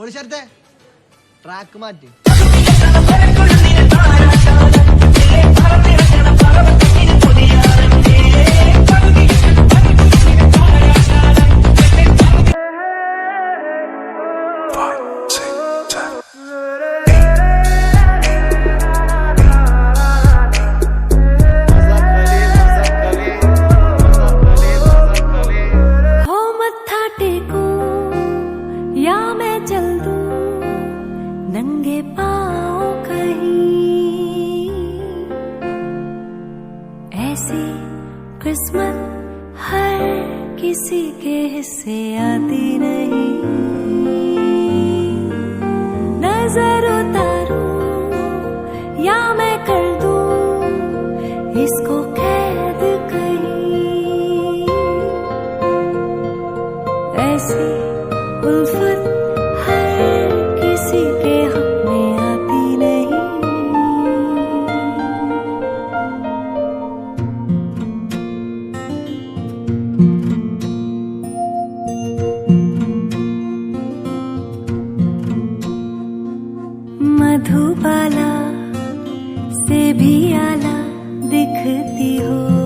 പോലീസടുത്തെ track മാറ്റി. किस्मत हर किसी के हिस्से आती नहीं नज़र उतारूं या मैं कर दूँ, इसको कैद कहीं। ऐसी उल्फत मधुबाला से भी आला दिखती हो।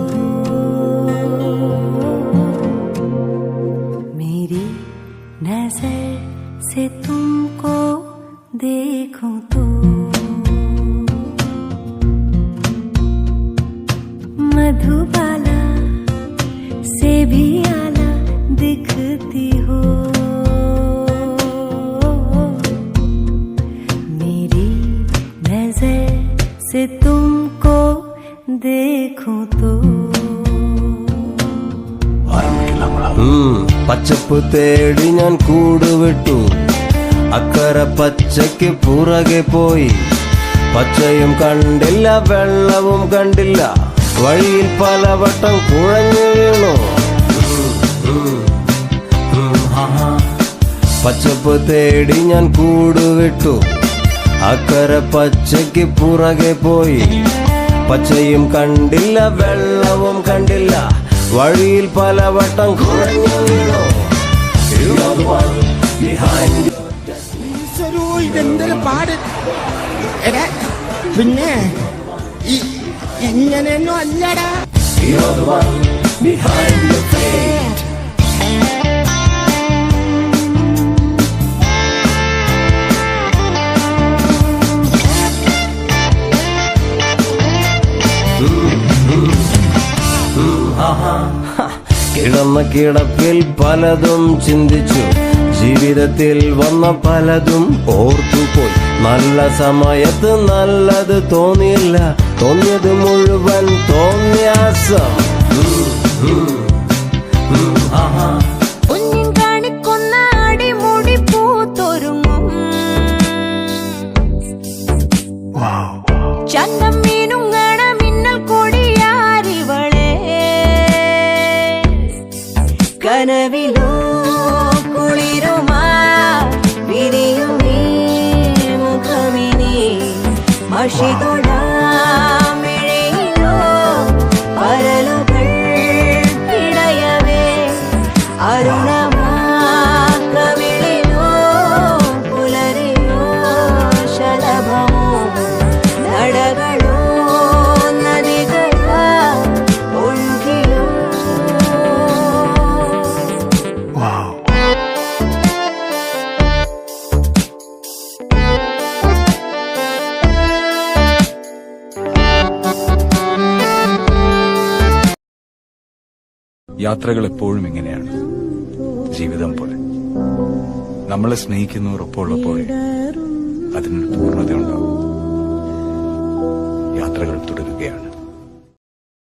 तुमको देखूं तो ഉം, പച്ചപ്പ് തേടി ഞാൻ കൂടുവിട്ടു അക്കര പച്ചയ്ക്ക് പുറകെ പോയി പച്ചയും കണ്ടില്ല വെള്ളവും കണ്ടില്ല വഴിയിൽ പലവട്ടം കുഴഞ്ഞു വീണു ഉം, ഉം, ഉം, ആഹാ. പച്ചപ്പ് തേടി ഞാൻ കൂടുവിട്ടു അക്കര പച്ചയ്ക്ക് പുറകെ പോയി. പച്ചയും കണ്ടില്ല വെള്ളവും കണ്ടില്ല. വഴിയിൽ പലവട്ടം വീണു. ഇതെന്തൊരു പാട്. എടാ പിന്നെ ഇങ്ങനെയൊന്നും അല്ലടാ. You are the one behind fate. കിടന്ന കിടപ്പിൽ പലതും ചിന്തിച്ചു. ജീവിതത്തിൽ വന്ന പലതും ഓർത്തുപോയി. നല്ല സമയത്ത് നല്ലത് തോന്നിയില്ല. തോന്നിയത് മുഴുവൻ തോന്നിയാസം கனவிலோ குளிருமா? விரியும் நீ முகமினி மஷிகுணா மிழையிலோ பரலுகள் பிழையவே அருண യാത്രകൾ എപ്പോഴും ഇങ്ങനെയാണ്. ജീവിതം പോലെ. നമ്മളെ സ്നേഹിക്കുന്നവർ ഒപ്പമുള്ളപ്പോഴേ അതിനൊരു പൂർണതയുണ്ടാവും. യാത്രകൾ തുടരുകയാണ്.